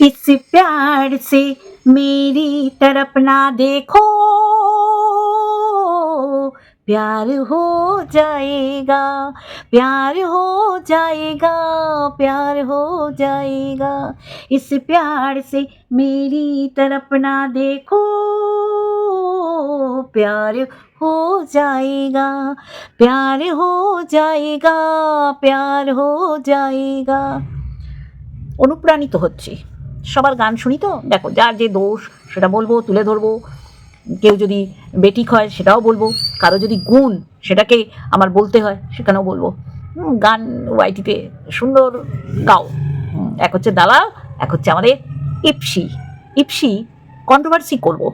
इस प्यार से मेरी तरफ ना देखो प्यार हो जाएगा प्यार हो जाएगा प्यार हो जाएगा इस प्यार से मेरी तरफ ना देखो प्यार हो जाएगा प्यार हो जाएगा प्यार हो जाएगा অনুপ্রাণিত হচ্ছি সবার গান শুনি তো। দেখো, যার যে দোষ, সেটা বলব, তুলে ধরবো। কেউ যদি বেটিক হয়, সেটাও বলব। কারও যদি গুণ, সেটাকে আমার বলতে হয়, সেখানেও বলব। গান ওয়াইটিতে সুন্দর গাও। এক হচ্ছে দালাল, এক হচ্ছে আমাদের ইপসি। ইপসি কন্ট্রোভার্সি করব।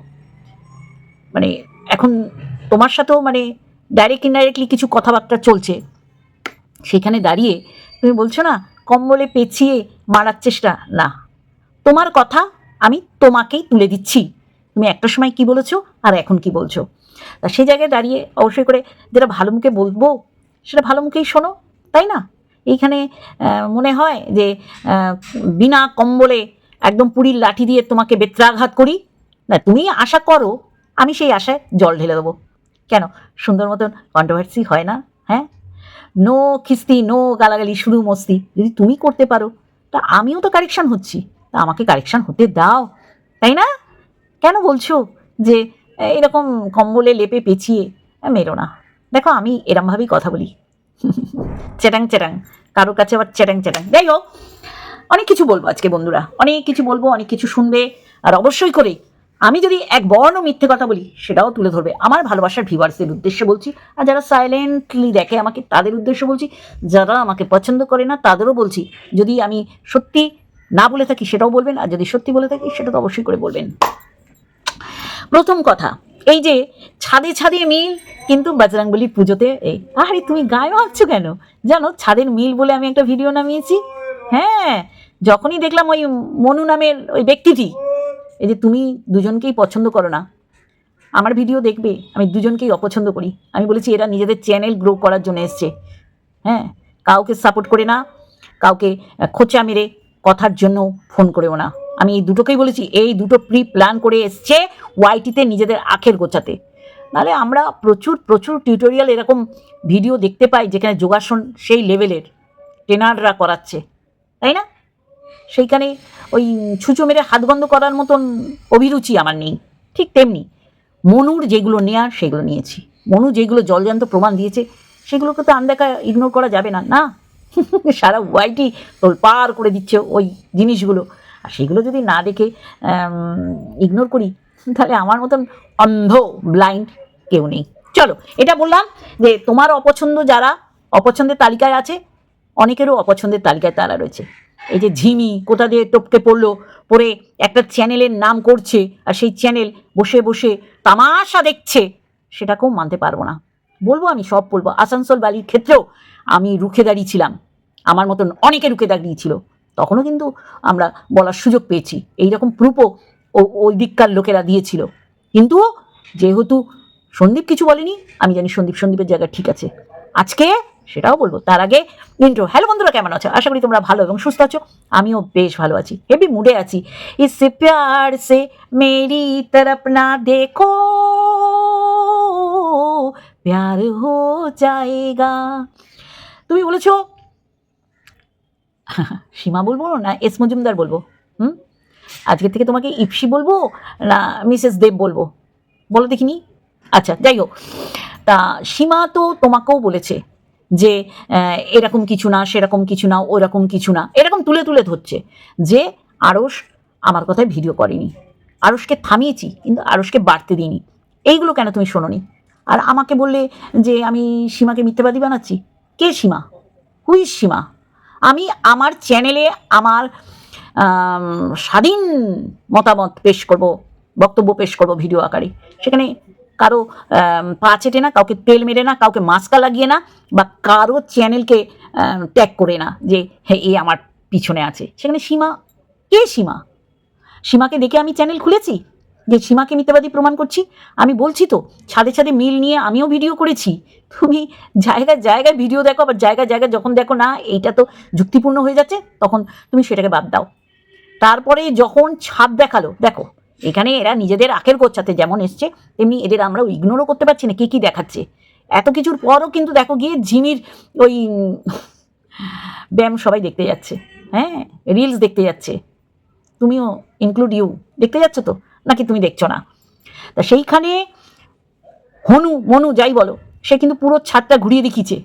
মানে এখন তোমার সাথেও মানে ডাইরেক্ট ইনডাইরেক্টলি কিছু কথাবার্তা চলছে। সেখানে দাঁড়িয়ে তুমি বলছো না, কম্বলে পেঁচিয়ে মারার চেষ্টা? না। তোমার কথা আমি তোমাকেই তুলে দিচ্ছি। তুমি একটা সময় কি বলেছ আর এখন কি বলছো? তা সেই জায়গায় দাঁড়িয়ে অবশ্যই করে যেটা ভালো মুখে বলব, সেটা ভালো মুখেই শোনো, তাই না? এইখানে মনে হয় যে বিনা কম্বলে একদম পুরীর লাঠি দিয়ে তোমাকে বেত্রাঘাত করি। না, তুমি আশা করো আমি সেই আশায় জল ঢেলে দেবো। কেন? সুন্দর মতন কন্ট্রোভার্সি হয় না হ্যাঁ? নো খিস্তি নো গালাগালি, শুধু মস্তি। যদি তুমি করতে পারো, তা আমিও তো কারেকশান হচ্ছি। তা আমাকে কারেকশান হতে দাও, তাই না? কেন বলছো যে এরকম কম্বলে লেপে পেঁচিয়ে মেরো না। দেখো আমি এরমভাবেই কথা বলি। চেটাং চেটাং কারোর কাছে আবার চেটাং চেটাং যাই হোক, অনেক কিছু বলব আজকে বন্ধুরা। অনেক কিছু বলব, অনেক কিছু শুনবে, আর অবশ্যই করে আমি যদি এক বর্ণ মিথ্যে কথা বলি, সেটাও তুলে ধরবে। আমার ভালোবাসার ভিউয়ার্সদের উদ্দেশ্যে বলছি, আর যারা সাইলেন্টলি দেখে আমাকে, তাদের উদ্দেশ্যে বলছি, যারা আমাকে পছন্দ করে না, তাদেরও বলছি, যদি আমি সত্যি না বলে থাকি সেটাও বলবেন, আর যদি সত্যি বলে থাকি সেটা তো অবশ্যই করে বলবেন। প্রথম কথা, এই যে ছাদে ছাদে মিল, কিন্তু বজরংবলির পুজোতে এই, আরে তুমি গায়ে মাখছো কেন? জানো ছাদের মিল বলে আমি একটা ভিডিও নামিয়েছি? হ্যাঁ যখনই দেখলাম ওই মনু নামের ওই ব্যক্তিটি, এই যে তুমি দুজনকেই পছন্দ করো না, আমার ভিডিও দেখবে, আমি দুজনকেই অপছন্দ করি। আমি বলেছি এরা নিজেদের চ্যানেল গ্রো করার জন্য এসছে। হ্যাঁ কাউকে সাপোর্ট করে না, কাউকে খোঁচা মেরে কথার জন্য ফোন করেও না। আমি এই দুটোকেই বলেছি, এই দুটো প্রি প্ল্যান করে এসছে ওয়াইটিতে নিজেদের আখের গোছাতে। নাহলে আমরা প্রচুর প্রচুর টিউটোরিয়াল এরকম ভিডিও দেখতে পাই যেখানে যোগাসন সেই লেভেলের ট্রেনাররা করাচ্ছে। তাই না? সেইখানে ওই ছুঁচো মেরে হাতগন্ধ করার মতন অভিরুচি আমার নেই। ঠিক তেমনি মনুর যেগুলো নেয়ার সেগুলো নিয়েছি। মনু যেগুলো জলজান্ত প্রমাণ দিয়েছে, সেগুলোকে তো আনদেখা ইগনোর করা যাবে না না? সারা ওয়াইটি তোল পার করে দিচ্ছে ওই জিনিসগুলো। আর সেগুলো যদি না দেখে ইগনোর করি, তাহলে আমার মতন অন্ধ ব্লাইন্ড কেউ নেই। চলো, এটা বললাম যে তোমার অপছন্দ যারা, অপছন্দের তালিকায় আছে, অনেকেরও অপছন্দের তালিকায় তারা রয়েছে। এই যে ঝিমি, কোথা দিয়ে টপকে পড়ল, পরে একটা চ্যানেলের নাম করছে, আর সেই চ্যানেল বসে বসে তামাশা দেখছে, সেটাকেও মানতে পারব না। বলব আমি, সব বলব। আসানসোল বালির ক্ষেত্রেও আমি রুখে দাঁড়িয়েছিলাম আমার মতন অনেকে রুখে দাঁড়িয়েছিল তখনও কিন্তু আমরা বলার সুযোগ পেয়েছি। এই রকম প্রুফও ওই দিককার লোকেরা দিয়েছিল। কিন্তু যেহেতু সন্দীপ কিছু বলেনি, আমি জানি সন্দীপ, সন্দীপের জায়গা ঠিক আছে। আজকে সেটাও বলব। তার আগে ইন্ট্রো হ্যালো বন্ধুরা, কেমন আছো? আশা করি তোমরা ভালো এবং সুস্থ আছো। আমিও বেশ ভালো আছি। হেভি মুডে আছি। ইস প্যার সে মেরি তরফ না দেখো। প্যার হো যায়েগা তুমি বলেছ? সীমা বলব না এস মজুমদার বলব? হুম? আজকে থেকে তোমাকে ইপসি বলব না মিসেস দেব বলব? বলো দেখিনি? আচ্ছা যাই হোক। তা সীমা তো তোমাকেও বলেছে যে এরকম কিছু না, সেরকম কিছু না, ওরকম কিছু না। এরকম তুলে তুলে ধরছে যে আড়স আমার কথায় ভিডিও করেনি। আড়সকে থামিয়েছি, কিন্তু আড়সকে বাড়তে দিইনি। এইগুলো কেন তুমি শোনোনি? আর আমাকে বললে যে আমি সীমাকে মিথ্যাবাদী বানাচ্ছি? কে সীমা? হুই সীমা? আমি আমার চ্যানেলে আমার স্বাধীন মতামত পেশ করব, বক্তব্য পেশ করব ভিডিও আকারে। সেখানে কারও পা চেটে না, কাউকে তেল মেরে না, কাউকে মাস্কা লাগিয়ে না, বা কারও চ্যানেলকে ট্যাগ করে না যে হ্যাঁ এ আমার পিছনে আছে। সেখানে সীমা, কে সীমা? সীমাকে দেখে আমি চ্যানেল খুলেছি? যে সীমাকে মিথ্যাবাদী প্রমাণ করছি, আমি বলছি তো, ছাদে ছাদে মিল নিয়ে আমিও ভিডিও করেছি। তুমি জায়গায় জায়গায় ভিডিও দেখো, আবার জায়গায় জায়গায় যখন দেখো না, এইটা তো যুক্তিপূর্ণ হয়ে যাচ্ছে, তখন তুমি সেটাকে বাদ দাও। তারপরে যখন ছাদ দেখাল, দেখো, এখানে এরা নিজেদের আখের গোচ্ছাতে যেমন এসছে, তেমনি এদের আমরা ইগনোরও করতে পারছি না, কী কী দেখাচ্ছে। এত কিছুর পরও কিন্তু দেখো গিয়ে ঝিমির ওই ব্যায়াম সবাই দেখতে যাচ্ছে হ্যাঁ রিলস দেখতে যাচ্ছে। তুমিও ইনক্লুড ইউ দেখতে যাচ্ছ তো? নাকি তুমি দেখছ না? তা সেইখানে হনু, মনু যাই বলো, সে কিন্তু পুরো ছাদটা ঘুরিয়ে দেখিয়েছে।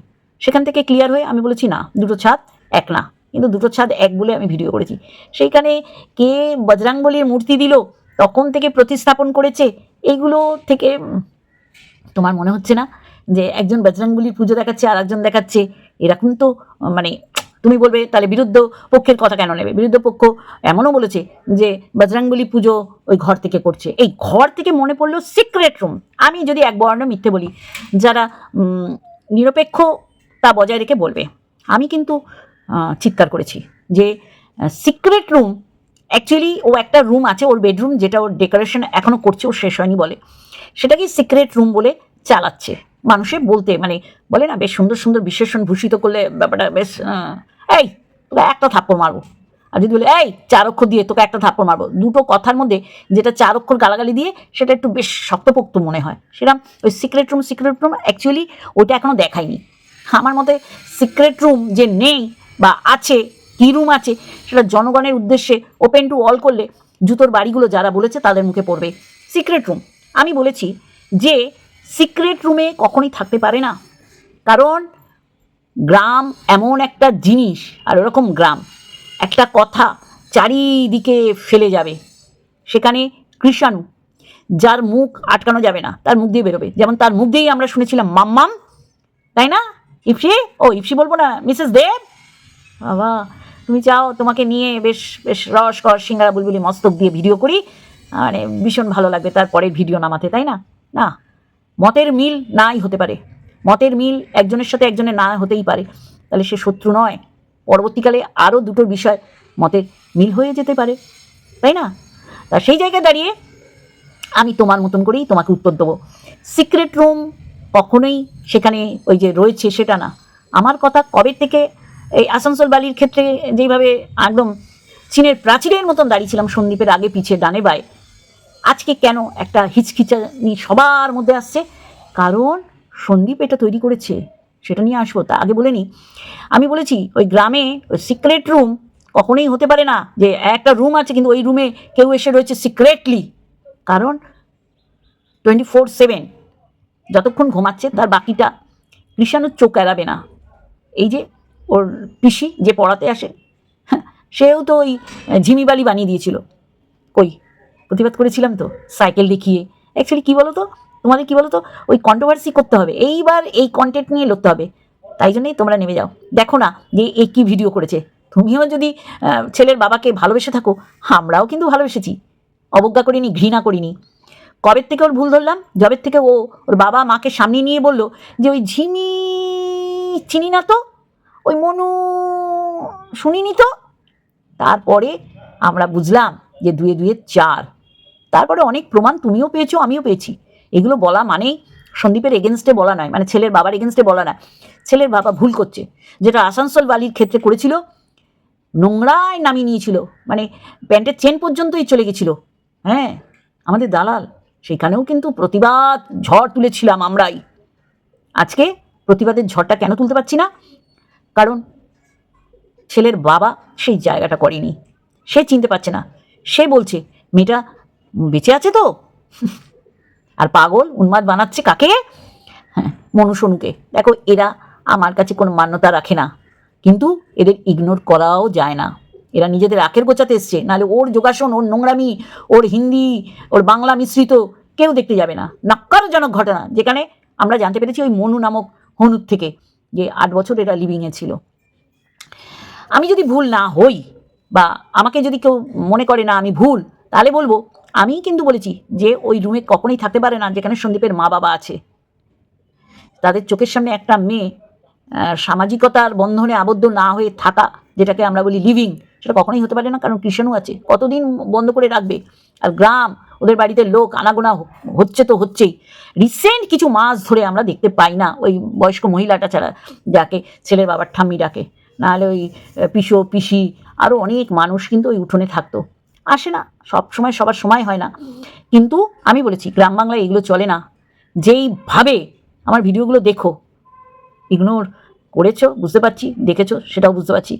সেখান থেকে ক্লিয়ার হয়ে আমি বলেছি, না, দুটো ছাদ এক না। কিন্তু দুটো ছাদ এক বলে আমি ভিডিও করেছি। সেইখানে কে বজরাংবলির মূর্তি দিল, তখন থেকে প্রতিস্থাপন করেছে, এইগুলো থেকে তোমার মনে হচ্ছে না যে একজন বজরংবলির পুজো দেখাচ্ছে আর একজন দেখাচ্ছে? এরকম তো মানে তুমি বলবে, তাহলে বিরুদ্ধ পক্ষের কথা কেন নেবে? বিরুদ্ধ পক্ষ এমনও বলেছে যে, বজরংবলী পুজো ওই ঘর থেকে করছে। এই ঘর থেকে মনে পড়ল সিক্রেট রুম আমি যদি এক বর্ণ মিথ্যে বলি, যারা নিরপেক্ষ তা বজায় রেখে বলবে। আমি কিন্তু চিৎকার করেছি যে সিক্রেট রুম অ্যাকচুয়ালি ও একটা রুম আছে, ওর বেডরুম যেটা ওর ডেকোরেশন এখনও করছে, ও শেষ হয়নি বলে। সেটাকে সিক্রেট রুম বলে চালাচ্ছে। মানুষে বলতে মানে বলে না বেশ সুন্দর সুন্দর বিশেষণ ভূষিত করলে ব্যাপারটা বেশ এই তোকে একটা থাপ্পড় মারবো। আর যদি বলে এই চার অক্ষর দিয়ে তোকে একটা থাপ্পড় মারবো দুটো কথার মধ্যে যেটা চার অক্ষর গালাগালি দিয়ে সেটা একটু বেশ শক্তপোক্ত মনে হয়। সেরকম ওই secret room secret room actually ওটা এখনও দেখায়নি আমার মতে সিক্রেট রুম যে নেই বা আছে কী রুম আছে সেটা জনগণের উদ্দেশ্যে ওপেন টু অল করলে জুতোর বাড়িগুলো যারা বলেছে তাদের মুখে পড়বে। সিক্রেট রুম আমি বলেছি যে সিক্রেট রুমে কখনই থাকতে পারে না। কারণ গ্রাম এমন একটা জিনিস, আর ওরকম গ্রাম, একটা কথা চারিদিকে ফেলে যাবে। সেখানে কৃষাণু, যার মুখ আটকানো যাবে না, তার মুখ দিয়ে বেরোবে। যেমন তার মুখ দিয়েই আমরা শুনেছিলাম মাম্মাম, তাই না? ইপসি ও ইপসি বলব না, মিসেস দেব? বাবা, তুমি চাও তোমাকে নিয়ে বেশ বেশ রস, কর, সিঙ্গারা, বুলবুলি, মস্তক দিয়ে ভিডিও করি? মানে ভীষণ ভালো লাগবে তারপরে ভিডিও নামাতে, তাই না? না মতের মিল নাই হতে পারে। মতের মিল একজনের সাথে একজনের না হতেই পারে। তাহলে সে শত্রু নয়। পরবর্তীকালে আরও দুটো বিষয় মতের মিল হয়ে যেতে পারে। তাই না? তা সেই জায়গায় দাঁড়িয়ে আমি তোমার মতন করেই তোমাকে উত্তর দেবো। সিক্রেট রুম কখনোই সেখানে ওই যে রয়েছে সেটা না। আমার কথা কবে থেকে এই আসানসোল বালির ক্ষেত্রে যেইভাবে একদম চীনের প্রাচীরের মতন দাঁড়িয়েছিলাম সন্দীপের আগে পিছিয়ে ডানে বায়ে আজকে কেন একটা হিচকিচানি সবার মধ্যে আসছে? কারণ সন্দীপ এটা তৈরি করেছে সেটা নিয়ে আসব। তা আগে বলে নি। আমি বলেছি ওই গ্রামে ওই সিক্রেট রুম কখনোই হতে পারে না যে একটা রুম আছে কিন্তু ওই রুমে কেউ এসে রয়েছে সিক্রেটলি কারণ টোয়েন্টি ফোর সেভেন যতক্ষণ ঘুমাচ্ছে তার বাকিটা কৃষাণুর চোখ এড়াবে না। এই যে ওর পিসি যে পড়াতে আসে হ্যাঁ, সেও তো ওই ঝিমিবালি বানিয়ে দিয়েছিল। কই? প্রতিবাদ করেছিলাম তো সাইকেল দেখিয়ে। অ্যাকচুয়ালি কী বলো তো তোমাদের কী বলো তো ওই কন্ট্রোভার্সি করতে হবে। এইবার এই কন্টেন্ট নিয়ে লড়তে হবে। তাই জন্যই তোমরা নেমে যাও। দেখো না যে এ কী ভিডিও করেছে। তুমিও যদি ছেলের বাবাকে ভালোবেসে থাকো, আমরাও কিন্তু ভালোবেসেছি। অবজ্ঞা করিনি, ঘৃণা করিনি। কবের থেকে ওর ভুল ধরলাম? জবের থেকে ও ওর বাবা মাকে সামনে নিয়ে বলল যে, ওই ঝিমি, চিনি না তো? ওই মনু, শুনিনি তো? তারপরে আমরা বুঝলাম যে দুয়ে দুয়ে চার। তারপরে অনেক প্রমাণ তুমিও পেয়েছ, আমিও পেয়েছি। এগুলো বলা মানেই সন্দীপের এগেনস্টে বলা নয় মানে ছেলের বাবার এগেনস্টে বলা নয়। ছেলের বাবা ভুল করছে, যেটা আসানসোল বালির ক্ষেত্রে করেছিল, নোংরায় নামিয়ে নিয়েছিল মানে প্যান্টের চেন পর্যন্তই চলে গেছিল। হ্যাঁ আমাদের দালাল, সেখানেও কিন্তু প্রতিবাদ ঝড় তুলেছিলাম আমরাই। আজকে প্রতিবাদের ঝড়টা কেন তুলতে পারছি না? কারণ ছেলের বাবা সেই জায়গাটা করেনি, সে চিনতে পারছে না। সে বলছে, মেয়েটা বেঁচে আছে তো? আর পাগল, উন্মাদ বানাচ্ছে কাকে? হ্যাঁ মনুসনুকে দেখো, এরা আমার কাছে কোনো মান্যতা রাখে না। কিন্তু এদের ইগনোর করাও যায় না। এরা নিজেদের আখের গোছাতে এসছে। নাহলে ওর যোগাসন, ওর নোংরামি, ওর হিন্দি, ওর বাংলা মিশ্রিত কেউ দেখতে যাবে না। নাক্কারজনক ঘটনা, যেখানে আমরা জানতে পেরেছি ওই মনু নামক হনুর থেকে যে আট বছর এরা লিভিংয়ে ছিল। আমি যদি ভুল না হই, বা আমাকে যদি কেউ মনে করে না আমি ভুল, তাহলে বলব আমি কিন্তু বলেছি যে ওই রুমে কখনোই থাকতে পারে না যেখানে সন্দীপের মা বাবা আছে। তাদের চোখের সামনে একটা মেয়ে সামাজিকতার বন্ধনে আবদ্ধ না হয়ে থাকা, যেটাকে আমরা বলি লিভিং সেটা কখনোই হতে পারে না, কারণ কৃষণও আছে। কতদিন বন্ধ করে রাখবে? আর গ্রাম, ওদের বাড়িতে লোক, আনাগোনা হচ্ছে তো হচ্ছেই। রিসেন্ট কিছু মাস ধরে আমরা দেখতে পাই না ওই বয়স্ক মহিলাটা ছাড়া, যাকে ছেলের বাবার ঠাম্মি ডাকে। নাহলে ওই পিসো, পিসি আরও অনেক মানুষ কিন্তু ওই উঠোনে থাকতো। আসে না, সব সময় সবার সময় হয় না। কিন্তু আমি বলেছি, গ্রাম বাংলায় এগুলো চলে না। যেইভাবে আমার ভিডিওগুলো দেখো ইগনোর করেছ, বুঝতে পারছি, দেখেছ, সেটাও বুঝতে পারছি।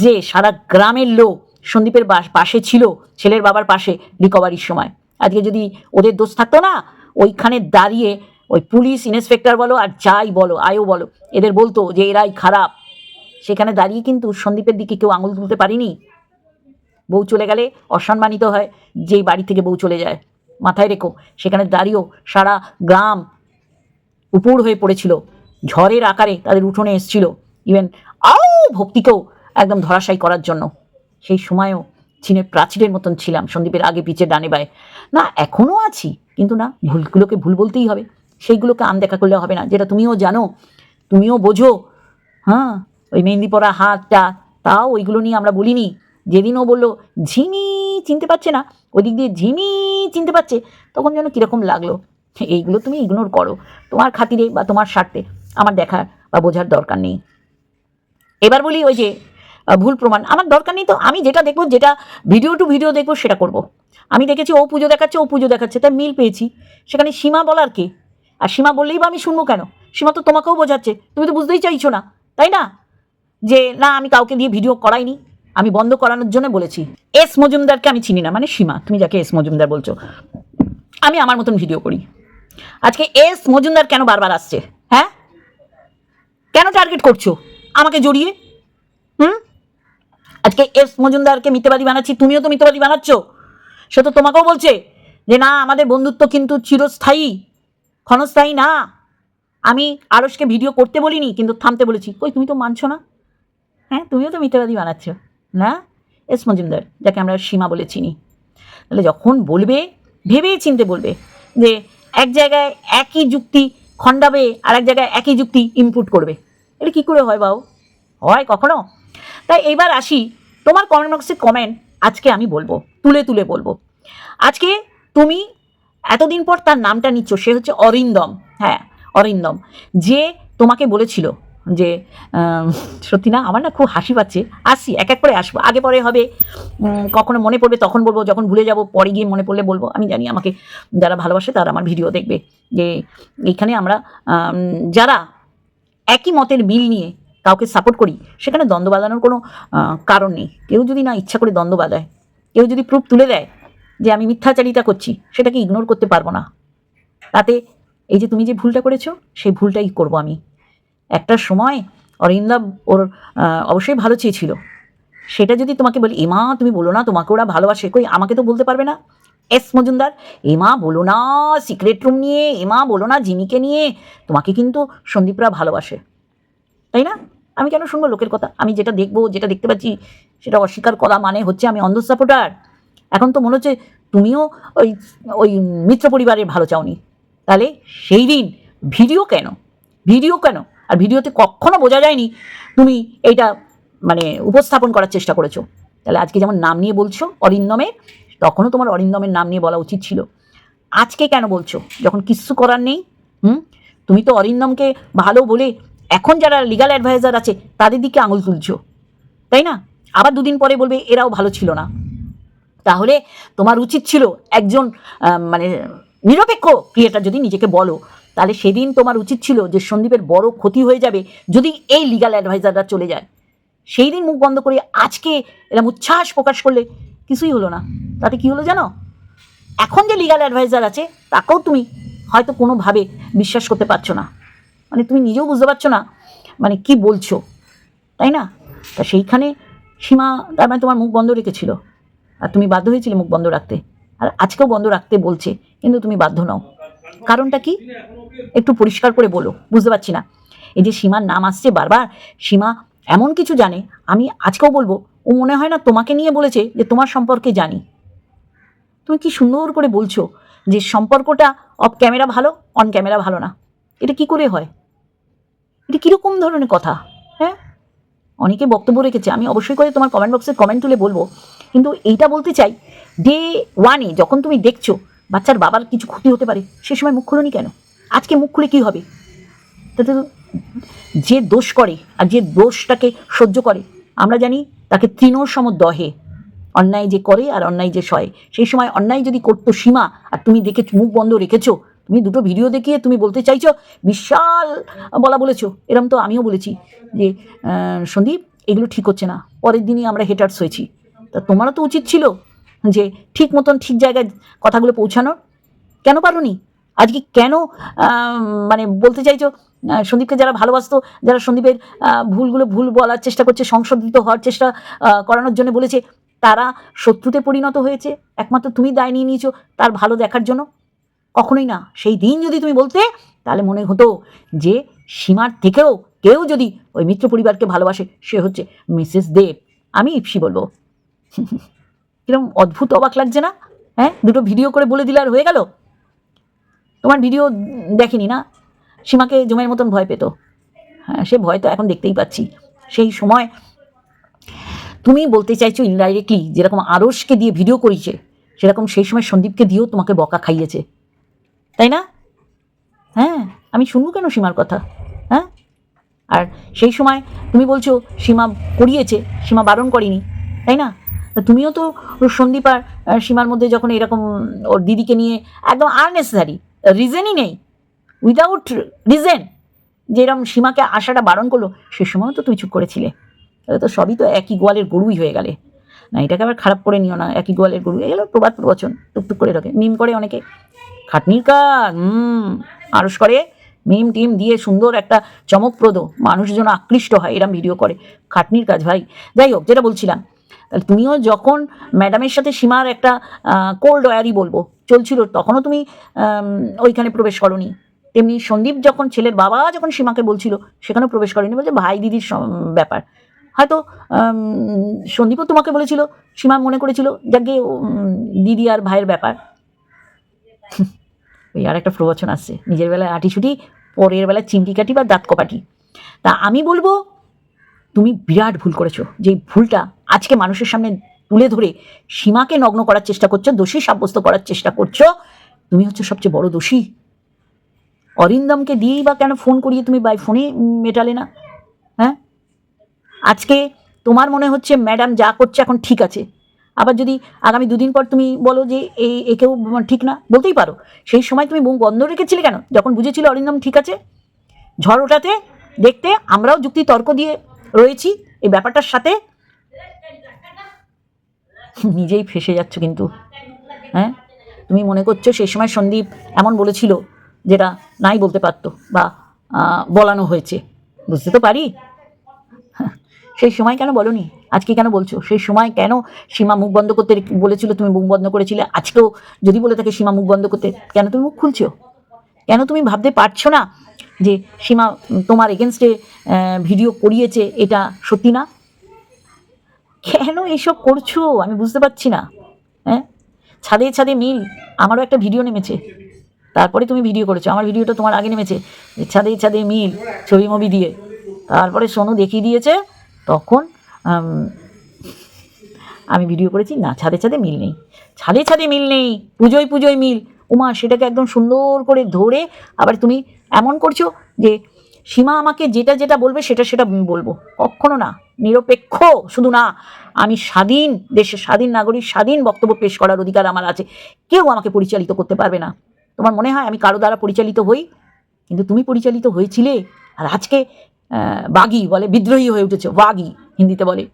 যে সারা গ্রামের লোক সন্দীপের পাশে ছিল, ছেলের বাবার পাশে রিকভারির সময়। আজকে যদি ওদের দোষ থাকতো না, ওইখানে দাঁড়িয়ে ওই পুলিশ ইন্সপেক্টর বলো আর যাই বলো আয়ও বলো, এদের বলতো যে এরাই খারাপ। সেখানে দাঁড়িয়ে কিন্তু সন্দীপের দিকে কেউ আঙুল তুলতে পারিনি। বউ চলে গেলে অসম্মানিত হয়, যেই বাড়ি থেকে বউ চলে যায়। মাথায় রেখো, সেখানে দাঁড়িয়েও সারা গ্রাম উপুর হয়ে পড়েছিল। ঝড়ের আকারে তাদের উঠোনে এসছিল। ইভেন আও ভক্তিকেও একদম ধরাশায়ী করার জন্য। সেই সময়ও চীনের প্রাচীরের মতন ছিলাম, সন্দীপের আগে পিছে ডানে বায়ে। না এখনও আছি, কিন্তু না, ভুলগুলোকে ভুল বলতেই হবে। সেইগুলোকে আনদেখা করলে হবে না, যেটা তুমিও জানো, তুমিও বোঝো। হ্যাঁ ওই মেহেন্দি পরা হাতটা তাও ওইগুলো নিয়ে আমরা বলিনি। যেদিন ও বলল, ঝিমি চিনতে পারছে না। ওই দিক দিয়ে, ঝিমি চিনতে পারছে। তখন যেন কীরকম লাগল, এইগুলো তুমি ইগনোর করো। তোমার খাতিরে বা তোমার স্বার্থে আমার দেখার বা বোঝার দরকার নেই। এবার বলি ওই যে ভুল প্রমাণ। আমার দরকার নেই তো, আমি যেটা দেখব, যেটা ভিডিও টু ভিডিও দেখব, সেটা করব। আমি দেখেছি ও পুজো দেখাচ্ছে, ও পুজো দেখাচ্ছে, তাই মিল পেয়েছি। সেখানে সীমা বলার কে? আর সীমা বললেই বা আমি শুনব কেন? সীমা তো তোমাকেও বোঝাচ্ছে, তুমি তো বুঝতেই চাইছো না, তাই না? যে, না, আমি কাউকে দিয়ে ভিডিও করাইনি। আমি বন্ধ করানোর জন্য বলেছি। এস মজুমদারকে আমি চিনি না মানে সীমা। তুমি যাকে এস মজুমদার বলছো। আমি আমার মতন ভিডিও করি। আজকে এস মজুমদার কেন বারবার আসছে? হ্যাঁ? কেন টার্গেট করছ? আমাকে জড়িয়ে? হুম? আজকে এস মজুমদারকে মিথ্যাবাদী বানাচ্ছি, তুমিও তো মিথ্যাবাদী বানাচ্ছ। সে তো তোমাকেও বলছে যে, না, আমাদের বন্ধুত্ব কিন্তু চিরস্থায়ী, ক্ষণস্থায়ী না। আমি আরসকে ভিডিও করতে বলিনি, কিন্তু থামতে বলেছি। কই, তুমি তো মানছো না? হ্যাঁ তুমিও তো মিথ্যাবাদী বানাচ্ছ। না? এস মজুমদার, যাকে আমরা সীমা বলে চিনি। তাহলে যখন বলবে ভেবে চিনতে বলবে যে এক জায়গায় একই যুক্তি খণ্ডাবে আর এক জায়গায় একই যুক্তি ইনপুট করবে। এটা কী করে হয় বাবু হয় কখনো? তাই এইবার আসি তোমার কমেন্ট বক্সে কমেন্ট আজকে আমি বলব, তুলে তুলে বলব। আজকে তুমি এতদিন পর তার নামটা নিচ্ছ, সে হচ্ছে অরিন্দম। হ্যাঁ অরিন্দম। যে তোমাকে বলেছিল যে সত্যি না, আমার না খুব হাসি পাচ্ছে। আসি এক এক করে আসব। আগে পরে হবে কখনো মনে পড়বে, তখন বলব, যখন ভুলে যাব, পরে গিয়ে মনে পড়লে বলব। আমি জানি আমাকে যারা ভালোবাসে, তারা আমার ভিডিও দেখবে। যে, এইখানে আমরা যারা একই মতের মিল নিয়ে কাউকে সাপোর্ট করি, সেখানে দ্বন্দ্ব বাঁধানোর কোনো কারণ নেই। কেউ যদি না ইচ্ছা করে দ্বন্দ্ব বাঁধায়, কেউ যদি প্রুফ তুলে দেয় যে, আমি মিথ্যাচারিতা করছি, সেটাকে ইগনোর করতে পারব না। তাতে, এই যে তুমি যে ভুলটা করেছ, সেই ভুলটাই করব আমি। একটা সময় অরিন্দম ওর অবশ্যই ভালো চেয়েছিল। সেটা যদি তোমাকে বলি, এমা, তুমি বলো না, তোমাকে ওরা ভালোবাসে। কই, আমাকে তো বলতে পারবে না? এস মজুমদার, এমা, বলো না সিক্রেট রুম নিয়ে, এমা, বলো না, জিমিকে নিয়ে, তোমাকে কিন্তু সন্দীপরা ভালোবাসে। তাই না? আমি কেন শুনব লোকের কথা? আমি যেটা দেখব, যেটা দেখতে পাচ্ছি, সেটা অস্বীকার করা মানে হচ্ছে আমি অন্ধ সাপোর্টার এখন তো মনে হচ্ছে তুমিও ওই ওই মিত্র পরিবারের ভালো চাওনি। তাহলে সেই দিন ভিডিও কেন? ভিডিও কেন? আর ভিডিওতে কখনো বোঝা যায়নি তুমি এইটা মানে উপস্থাপন করার চেষ্টা করেছ। তাহলে আজকে যেমন নাম নিয়ে বলছো অরিন্দমের তখনও তোমার অরিন্দমের নাম নিয়ে বলা উচিত ছিল। আজকে কেন বলছো? যখন কিচ্ছু করার নেই, হুম? তুমি তো অরিন্দমকে ভালো বলে এখন যারা লিগাল অ্যাডভাইজার আছে, তাদের দিকে আঙুল তুলছো, তাই না? আবার দুদিন পরে বলবে এরাও ভালো ছিল না। তাহলে তোমার উচিত ছিল একজন মানে নিরপেক্ষ ক্রিয়েটার যদি নিজেকে বলো। তাহলে সেদিন তোমার উচিত ছিল যে সন্দীপের বড় ক্ষতি হয়ে যাবে যদি এই লিগাল অ্যাডভাইজাররা চলে যায়। সেই দিন মুখ বন্ধ করে আজকে এরকম উচ্ছ্বাস প্রকাশ করলে কিছুই হলো না। তাতে কি হলো জানো? এখন যে লিগাল অ্যাডভাইজার আছে, তাকেও তুমি হয়তো কোনোভাবে বিশ্বাস করতে পারছ না। মানে তুমি নিজেও বুঝতে পারছ না মানে কি বলছো, তাই না? তা সেইখানে সীমা তার মানে তোমার মুখ বন্ধ রেখেছিল। আর তুমি বাধ্য হয়েছিলে মুখ বন্ধ রাখতে। আর আজকেও বন্ধ রাখতে বলছে, কিন্তু তুমি বাধ্য নও। কারণটা কি? একটু পরিষ্কার করে বলো, বুঝতে পারছি না। এই যে সীমার নাম আসছে বারবার, সীমা এমন কিছু জানে, আমি আজকেও বলব, ও মনে হয় না তোমাকে নিয়ে বলেছে যে তোমার সম্পর্কে জানি। তুমি কি সুন্দর করে বলছো যে সম্পর্কটা অফ ক্যামেরা ভালো অন ক্যামেরা ভালো না? এটা কি করে হয়? এটা কীরকম ধরনের কথা হ্যাঁ? অনেকে বক্তব্য রেখেছে, আমি অবশ্যই করে তোমার কমেন্ট বক্সে কমেন্ট তুলে বলব। কিন্তু এইটা বলতে চাই ডে ওয়ানে যখন তুমি দেখছ বাচ্চার বাবার কিছু ক্ষতি হতে পারে, সে সময় মুখ খুলোনি কেন? আজকে মুখ খুলে কী হবে? তাতে যে দোষ করে আর যে দোষটাকে সহ্য করে, আমরা জানি তাকে তৃণর সম দহে অন্যায় যে করে আর অন্যায় যে সয়। সেই সময় অন্যায় যদি করতো সীমা, আর তুমি দেখে মুখ বন্ধ রেখেছো, তুমি দুটো ভিডিও দেখিয়ে তুমি বলতে চাইছো, বিশাল বলা বলেছ। এরম তো আমিও বলেছি যে সন্দীপ, এগুলো ঠিক হচ্ছে না। পরের দিনই আমরা হেটার্স হয়েছি। তা তোমারও তো উচিত ছিল যে ঠিক মতন ঠিক জায়গায় কথাগুলো পৌঁছানোর। কেন পারোনি? আজকে কেন মানে বলতে চাইছো সন্দীপকে যারা ভালোবাসতো, যারা সন্দীপের ভুলগুলো ভুল বলার চেষ্টা করছে, সংশোধিত হওয়ার চেষ্টা করানোর জন্য বলেছে, তারা শত্রুতে পরিণত হয়েছে, একমাত্র তুমি দায় নিয়ে নিয়েছো, তার ভালো দেখার জন্য? কখনোই না। সেই দিন যদি তুমি বলতে, তাহলে মনে হতো যে সীমার থেকেও কেউ যদি ওই মিত্র পরিবারকে ভালোবাসে, সে হচ্ছে মিসেস দেব। আমি ইপসি বলব। কিরম অদ্ভুত অবাক লাগছে না? হ্যাঁ? দুটো ভিডিও করে বলে দিলে আর হয়ে গেল? তোমার ভিডিও দেখেনি না? সীমাকে জমের মতন ভয় পেত। হ্যাঁ সে ভয় তো এখন দেখতেই পাচ্ছি। সেই সময় তুমি বলতে চাইছো ইনডাইরেক্টলি যেরকম আরসকে দিয়ে ভিডিও করিয়েছে সেরকম সেই সময় সন্দীপকে দিয়েও তোমাকে বকা খাইয়েছে। তাই না? হ্যাঁ আমি শুনব কেন সীমার কথা? হ্যাঁ? আর সেই সময় তুমি বলছো সীমা করিয়েছে, সীমা বারণ করেনি, তাই না? তুমিও তো সন্দীপ আর সীমার মধ্যে যখন এরকম ওর দিদিকে নিয়ে একদম আননেসেসারি রিজনই নেই। উইদাউট রিজেন যে এরকম সীমাকে আসাটা বারণ করল, সে সময়ও তো তুই চুপ করেছিলে। তাহলে তো সবই তো একই গোয়ালের গরুই হয়ে গেলে। না, এটাকে আবার খারাপ করে নিও না, একই গোয়ালের গরু। এগুলো প্রবাদ প্রবচন টুকটুক করে রাখে মিম করে অনেকে। খাটনির কাজ, হুম, আরস করে, মিম টিম দিয়ে সুন্দর একটা চমকপ্রদ মানুষজন আকৃষ্ট হয়, এরম ভিডিও করে। খাটনির কাজ ভাই, যাই হোক, যেটা বলছিলাম তাহলে তুমিও যখন ম্যাডামের সাথে সীমার একটা কোল্ড ওয়ারি বলব, চলছিল, তখনও তুমি ওইখানে প্রবেশ করনি। তেমনি সন্দীপ যখন ছেলের বাবা যখন সীমাকে বলছিল, সেখানেও প্রবেশ করেনি বলছে, ভাই দিদির ব্যাপার। হয়তো সন্দীপও তোমাকে বলেছিল, সীমা মনে করেছিল যাকে দিদি আর ভাইয়ের ব্যাপার। ওই আর একটা প্রবচন আসছে, নিজের বেলায় আটি ছুটি পরের বেলায় চিমটি কাটি বা দাঁত কপাটি। তা আমি বলব তুমি বিরাট ভুল করেছ। যে ভুলটা আজকে মানুষের সামনে তুলে ধরে সীমাকে নগ্ন করার চেষ্টা করছ, দোষী সাব্যস্ত করার চেষ্টা করছ, তুমি হচ্ছে সবচেয়ে বড় দোষী। অরিন্দমকে দিয়েই বা কেন ফোন করিয়ে তুমি বাই ফোনে মেটালে না? হ্যাঁ? আজকে তোমার মনে হচ্ছে ম্যাডাম যা করছে এখন ঠিক আছে। আবার যদি আগামী দুদিন পর তুমি বলো যে এই একেও ঠিক না, বলতেই পারো। সেই সময় তুমি মুখ বন্ধ রেখেছিলে কেন? যখন বুঝেছিলে অরিন্দম ঠিক আছে, ঝড় ওঠাতে দেখতে আমরাও যুক্তি তর্ক দিয়ে রয়েছি। এই ব্যাপারটার সাথে নিজেই ফেসে যাচ্ছ কিন্তু। হ্যাঁ? তুমি মনে করছ সেই সময় সন্দীপ এমন বলেছিল যেটা নাই বলতে পারতো বা বলানো হয়েছে। বুঝতে তো পারি? সেই সময় কেন বলনি? আজকে কেন বলছো? সেই সময় কেন সীমা মুখ বন্ধ করতে বলেছিল তুমি মুখ বন্ধ করেছিলে? আজকেও যদি বলে থাকে সীমা মুখ বন্ধ করতে, কেন তুমি মুখ খুলছো? কেন তুমি ভাবতে পারছ না যে সীমা তোমার এগেনস্টে ভিডিও করিয়েছে, এটা সত্যি না? কেন এসব করছ? আমি বুঝতে পারছি না। হ্যাঁ? ছাদে ছাদে মিল, আমারও একটা ভিডিও নেমেছে। তারপরে তুমি ভিডিও করেছ, আমার ভিডিওটা তোমার আগে নেমেছে। ছাদে ছাদে মিল, ছবি মবি দিয়ে। তারপরে সোনু দেখিয়ে দিয়েছে, তখন, আমি ভিডিও করেছি, না, ছাদে ছাদে মিল নেই। ছাদে ছাদে মিল নেই, পুজোয় পুজোয় মিল। উমা, সেটাকে একদম সুন্দর করে ধরে, আবার তুমি এমন করছ যে সীমা আমাকে যেটা যেটা বলবে সেটা সেটা বলব। কখনো না, নিরপেক্ষ শুধু না, আমি স্বাধীন দেশের স্বাধীন নাগরিক, স্বাধীন বক্তব্য পেশ করার অধিকার আমার আছে। কেউ আমাকে পরিচালিত করতে পারবে না। তোমার মনে হয় আমি কারও দ্বারা পরিচালিত হই? কিন্তু তুমি পরিচালিত হয়েছিলে আর আজকে বাগি বলে, বিদ্রোহী হয়ে উঠেছে, বাগি হিন্দিতে বলে।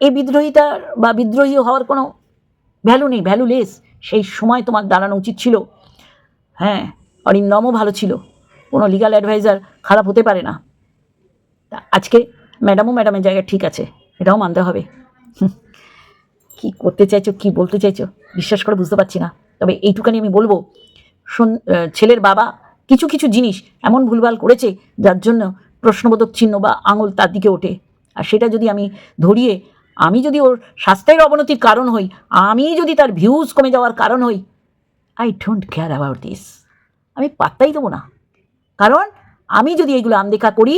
এই বিদ্রোহিতা বা বিদ্রোহী হওয়ার কোনো ভ্যালু নেই ভ্যালুলেস সেই সময় তোমার দাঁড়ানো উচিত ছিল। হ্যাঁ অরিন্দমও ভালো ছিল। কোনো লিগাল অ্যাডভাইজার খারাপ হতে পারে না। আজকে ম্যাডামও ম্যাডামের জায়গায় ঠিক আছে, এটাও মানতে হবে। কি করতে চাইছো, কি বলতে চাইছো, বিশ্বাস করে বুঝতে পারছি না। তবে এইটুখানি আমি বলব, শোন ছেলের বাবা কিছু কিছু জিনিস এমন ভুলভাল করেছে, যার জন্য প্রশ্নবোধক চিহ্ন বা আঙুল তার দিকে ওঠে। আর সেটা যদি আমি ধরিয়ে, আমি যদি ওর স্বাস্থ্যের অবনতির কারণ হই, আমি যদি তার ভিউজ কমে যাওয়ার কারণ হই I don't care about this আমি পাত্তাই দেবো না। কারণ আমি যদি এইগুলো আনদেখা করি,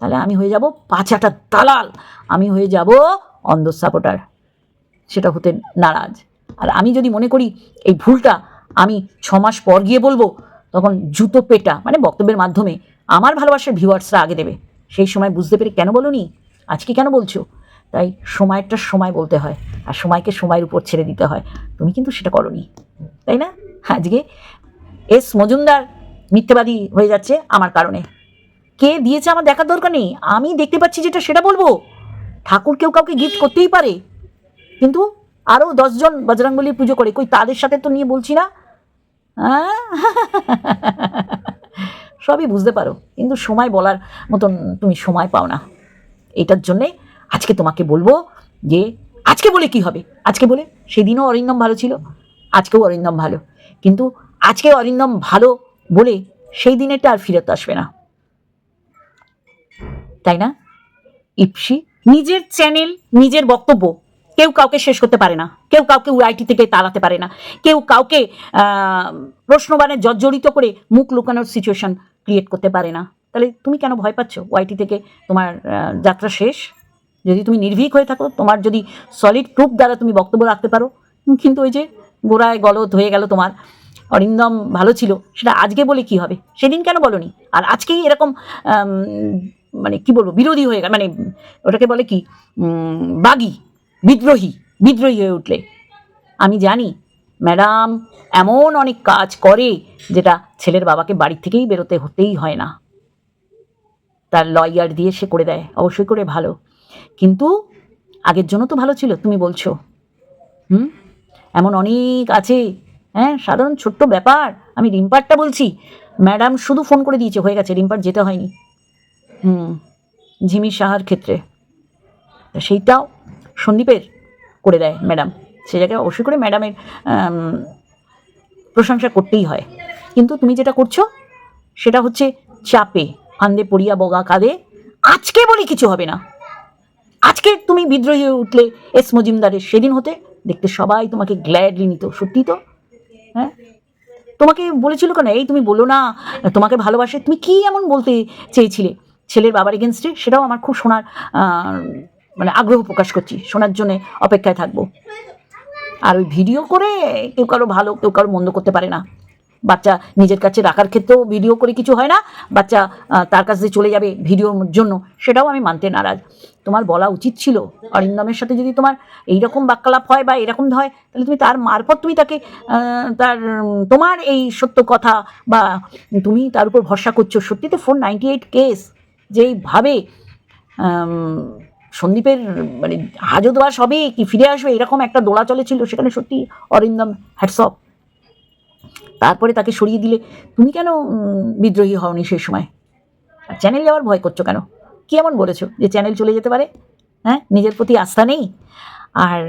তাহলে আমি হয়ে যাব পাঁচাটা দালাল। আমি হয়ে যাব অন্ধ সাপোর্টার সেটা হতে নারাজ। আর আমি যদি মনে করি এই ভুলটা আমি ছ মাস পর গিয়ে বলব, তখন জুতো পেটা মানে বক্তব্যের মাধ্যমে আমার ভালোবাসার ভিউয়ার্সরা আগে দেবে। সেই সময় বুঝতে পেরে কেন বলনি? আজকে কেন বলছো? তাই সময়েরটা সময় বলতে হয়। আর সময়কে সময়ের উপর ছেড়ে দিতে হয়। তুমি কিন্তু সেটা করনি। তাই না? আজকে এস মজুমদার মিথ্যেবাদী হয়ে যাচ্ছে আমার কারণে। কে দিয়েছে আমার দেখার দরকার নেই? আমি দেখতে পাচ্ছি যেটা, সেটা বলব। ঠাকুর কেউ কাউকে গিফট করতেই পারে। কিন্তু আরও দশজন বজরংবলির পুজো করে, কই তাদের সাথে তো নিয়ে বলছি না? সবই বুঝতে পারো। কিন্তু সময় বলার মতন তুমি সময় পাও না। এটার জন্যে আজকে তোমাকে বলব যে, আজকে বলে কি হবে? আজকে বলে, সেদিনও অরিন্দম ভালো ছিল, আজকেও অরিন্দম ভালো। কিন্তু আজকে অরিন্দম ভালো বলে সেই দিনেরটা আর ফিরত আসবে না। তাই না? ইপসি? নিজের চ্যানেল নিজের বক্তব্য কেউ কাউকে শেষ করতে পারে না। কেউ কাউকে আইটি থেকে তাড়াতে পারে না। কেউ কাউকে আহ, প্রশ্নবাণে জর্জরিত করে মুখ লুকানোর সিচুয়েশন ক্রিয়েট করতে পারে না। তাহলে তুমি কেন ভয় পাচ্ছ? ওয়াইটি থেকে তোমার যাত্রা শেষ? যদি তুমি নির্ভীক হয়ে থাকো তোমার যদি সলিড প্রুফ দ্বারা তুমি বক্তব্য রাখতে পারো কিন্তু ওই যে গোড়ায় গলত হয়ে গেল তোমার। অরিন্দম ভালো ছিল, সেটা আজকে বলে কি হবে? সেদিন কেন বলনি? আর আজকেই এরকম মানে কি বলব, বিরোধী হয়ে মানে ওটাকে বলে কি বাগী, বিদ্রোহী বিদ্রোহী হয়ে উঠলে। আমি জানি, ম্যাডাম এমন অনেক কাজ করে যেটা ছেলের বাবাকে বাড়ি থেকেই বেরোতে হতেই হয় না। তার লয়ার দিয়ে সে করে দেয়, অবশ্যই করে ভালো। কিন্তু আগের জন্য তো ভালো ছিল, তুমি বলছো। হুম? এমন অনেক আছে হ্যাঁ সাধারণ ছোট্ট ব্যাপার। আমি রিম্পারটা বলছি। ম্যাডাম শুধু ফোন করে দিয়েছে, হয়ে গেছে। রিম্পার যেতে হয়নি। হুম, ঝিমি সাহার ক্ষেত্রে। সেইটাও সন্দীপের করে দেয় ম্যাডাম। সে জায়গায় অবশ্যই করে ম্যাডামের প্রশংসা করতেই হয়। কিন্তু তুমি যেটা করছ, সেটা হচ্ছে চাপে ফান্দে পড়িয়া বগা কাঁদে আজকে বলে কিছু হবে না। আজকে তুমি বিদ্রোহী হয়ে উঠলে এস মজিমদারের সেদিন হতে। দেখতে সবাই তোমাকে গ্ল্যাডলি নিত। সত্যি তো? হ্যাঁ? তোমাকে বলেছিল কেন? এই তুমি বলো না, তোমাকে ভালোবাসে। তুমি কি এমন বলতে চেয়েছিলে? ছেলের বাবার এগেনস্টে সেটাও আমার খুব শোনার মানে আগ্রহ প্রকাশ করছি। শোনার জন্যে অপেক্ষায় থাকব। আর ওই ভিডিও করে কেউ কারও ভালো, কেউ কারও মন্দ করতে পারে না। বাচ্চা নিজের কাছে রাখার ক্ষেত্রেও ভিডিও করে কিছু হয় না। বাচ্চা তার কাছে চলে যাবে ভিডিওর জন্য। সেটাও আমি মানতে নারাজ। তোমার বলা উচিত ছিল। অরিন্দমের সাথে যদি তোমার এইরকম বাক্যালাপ হয় বা এরকম হয়, তাহলে তুমি তার মারফত তুমি তাকে তার তোমার এই সত্য কথা বা তুমি তার উপর ভরসা করছ। সত্যি তো ফোর নাইনটি এইট কেস যেইভাবে সন্দীপের মানে হাজতবাস হবে কি ফিরে আসবে, এরকম একটা দোলা চলেছিল সেখানে সত্যি অরিন্দম হ্যাটসঅপ তারপরে তাকে সরিয়ে দিলে, তুমি কেন বিদ্রোহী হওনি সেই সময়? আর চ্যানেল যাওয়ার ভয় করছ কেন? কি এমন বলেছ যে চ্যানেল চলে যেতে পারে? হ্যাঁ? নিজের প্রতি আস্থা নেই? আর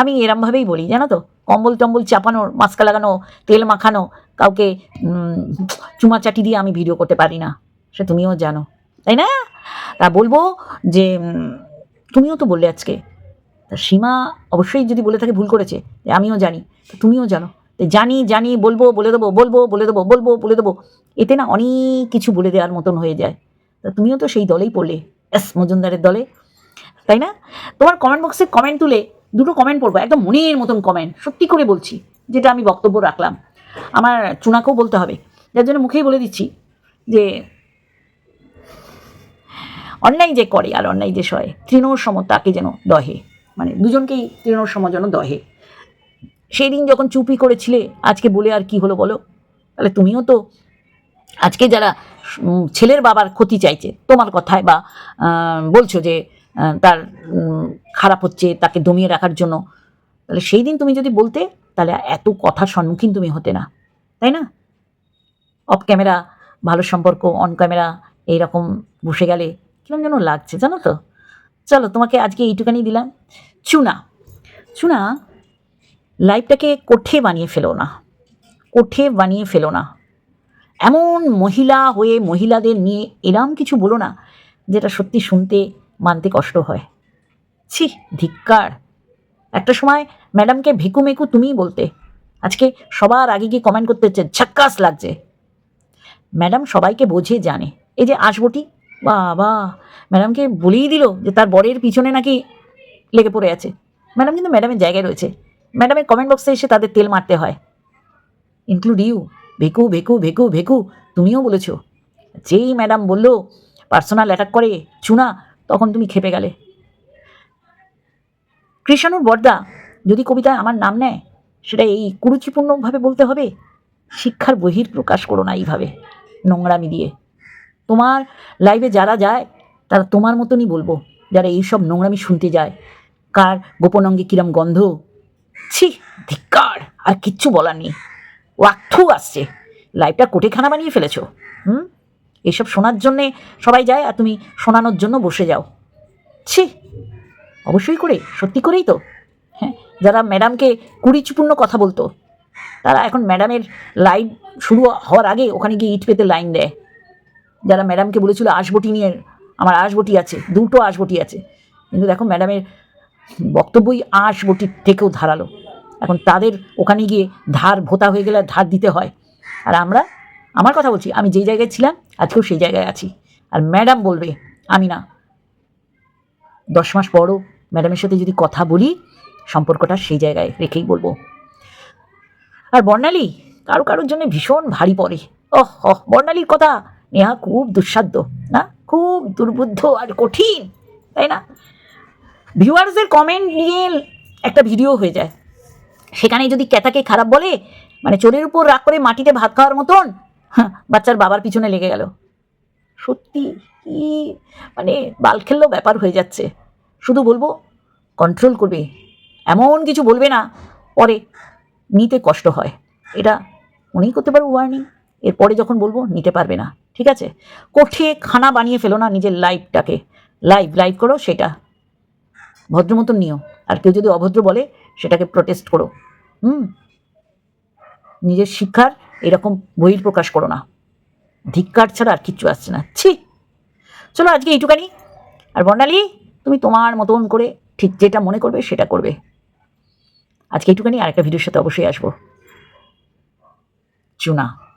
আমি এরমভাবেই বলি জানো তো? কম্বল টম্বল চাপানো মাস্কা লাগানো তেল মাখানো কাউকে উম, চুমাচাটি দিয়ে আমি ভিডিও করতে পারি না। সে তুমিও জানো তাই না? তা বলব যে তুমিও তো বললে আজকে। তা সীমা অবশ্যই যদি বলে থাকে ভুল করেছে আমিও জানি তুমিও জানো। জানি জানি বলব বলে দেবো বলব বলে দেবো বলব বলে দেবো। এতে না অনেক কিছু বলে দেওয়ার মতন হয়ে যায়। তা তুমিও তো সেই দলেই পড়লে এস মজুমদারের দলে, তাই না? তোমার কমেন্ট বক্সে কমেন্ট তুলে দুটো কমেন্ট পড়ব, একদম মনের মতন কমেন্ট সত্যি করে বলছি, যেটা আমি বক্তব্য রাখলাম। আমার চুনাকেও বলতে হবে, যার জন্য মুখেই বলে দিচ্ছি যে অন্যায় যে করে আর অন্যায় যে সয়, তৃণর সম তাকে যেন দহে মানে দুজনকেই তৃণর সম যেন দহে। সেই দিন যখন চুপি করেছিলে, আজকে বলে আর কি হলো বলো? তাহলে তুমিও তো আজকে যারা ছেলের বাবার ক্ষতি চাইছে, তোমার কথায় বা বলছো যে তার খারাপ হচ্ছে, তাকে দমিয়ে রাখার জন্য, তাহলে সেই দিন তুমি যদি বলতে, তাহলে এত কথার সম্মুখীন তুমি হতে না। তাই না? অফ ক্যামেরা ভালো সম্পর্ক অন ক্যামেরা এইরকম বসে গেলে কিরম যেন লাগছে, জানো তো? চলো, তোমাকে আজকে এইটুখানি দিলাম। চুনা চুনা লাইফটাকে কোঠে বানিয়ে ফেলো না। কোঠে বানিয়ে ফেলো না। এমন মহিলা হয়ে মহিলাদের নিয়ে এরম কিছু বলো না, যেটা সত্যি শুনতে মানতে কষ্ট হয়। ছি, ধিক্কার। একটা সময় ম্যাডামকে ভিকু মেকু তুমিই বলতে। আজকে সবার আগে গিয়ে কমেন্ট করতে হচ্ছে, ঝাক্কাস লাগছে। ম্যাডাম সবাইকে বোঝে জানে। এই যে আসবটি, বাবা, ম্যাডামকে বলেই দিল যে তার বরের পিছনে নাকি লেগে পড়ে আছে। ম্যাডাম কিন্তু ম্যাডামের জায়গায় রয়েছে। ম্যাডামের কমেন্ট বক্সে এসে তাদের তেল মারতে হয়। ইনক্লুড ইউ ভেকু ভেকু ভেকু ভেকু তুমিও বলেছ। যেই ম্যাডাম বলল, পার্সোনাল অ্যাটাক করে চুনা তখন তুমি খেপে গেলে। কৃষাণুর বর্দা, যদি কবিতায় আমার নাম নেয়, সেটা এই কুরুচিপূর্ণভাবে বলতে হবে? শিক্ষার বহির প্রকাশ করো না এইভাবে, নোংরামি দিয়ে। তোমার লাইভে যারা যায়, তারা তোমার মতনই বলব, যারা এইসব নোংরামি শুনতে যায়। কার গোপন অঙ্গে কিরম গন্ধ? ছি, ধিক্কার, আর কিচ্ছু বলার নেই। ওয়াক্থু আসছে। লাইভটা কোটেখানা বানিয়ে ফেলেছো। হুম? এইসব শোনার জন্যে সবাই যায় আর তুমি শোনানোর জন্য বসে যাও। ছি! অবশ্যই করে, সত্যি করেই তো। হ্যাঁ যারা ম্যাডামকে কুড়িচুপূর্ণ কথা বলতো, তারা এখন ম্যাডামের লাইভ শুরু হওয়ার আগে ওখানে গিয়ে ইট পেতে লাইন দেয়। যারা ম্যাডামকে বলেছিল আশবটি নিয়ে, আমার আশবটি আছে, দুটো আশবটি আছে। কিন্তু দেখো ম্যাডামের বক্তব্যই আশবটির থেকেও ধারালো। এখন তাদের ওখানে গিয়ে ধার ভোতা হয়ে গেলে ধার দিতে হয়। আর আমরা, আমার কথা বলছি, আমি যেই জায়গায় ছিলাম, আজকেও সেই জায়গায় আছি। আর ম্যাডাম বলবে, আমি না। দশ মাস পরও ম্যাডামের সাথে যদি কথা বলি, সম্পর্কটা সেই জায়গায় রেখেই বলব। আর বর্ণালী, কারও কারোর জন্য ভীষণ ভারী পড়ে ওহ ওহ, বর্ণালীর কথা নেহা খুব দুঃসাধ্য, না? খুব দুর্বুদ্ধ আর কঠিন, তাই না? ভিউয়ার্সদের কমেন্ট নিয়ে একটা ভিডিও হয়ে যায়। সেখানে যদি ক্যাতাকে খারাপ বলে মানে চোরের উপর রাগ করে মাটিতে ভাত খাওয়ার মতন বাচ্চার বাবার পিছনে লেগে গেল। সত্যি কি মানে বাল খেললো ব্যাপার হয়ে যাচ্ছে। শুধু বলব কন্ট্রোল করবে। এমন কিছু বলবে না, পরে নিতে কষ্ট হয়। এটা মনেই করতে পারব ওয়ার্নিং এরপরে যখন বলব, নিতে পারবে না। ঠিক আছে? কোঠে খানা বানিয়ে ফেলো না নিজের লাইফটাকে লাইভ লাইভ করো সেটা। ভদ্র মতন নিও। আর কেউ যদি অভদ্র বলে সেটাকে প্রোটেস্ট করো। হুম? নিজের শিক্ষার এরকম বহির প্রকাশ করো না। ধিক্কার ছাড়া আর কিচ্ছু আসছে না। ছি! চলো আজকে এইটুকানি। আর বর্ণালী, তুমি তোমার মতন করে ঠিক যেটা মনে করবে সেটা করবে। আজকে এইটুকানি আর একটা ভিডিওর সাথে অবশ্যই আসব। চুনা।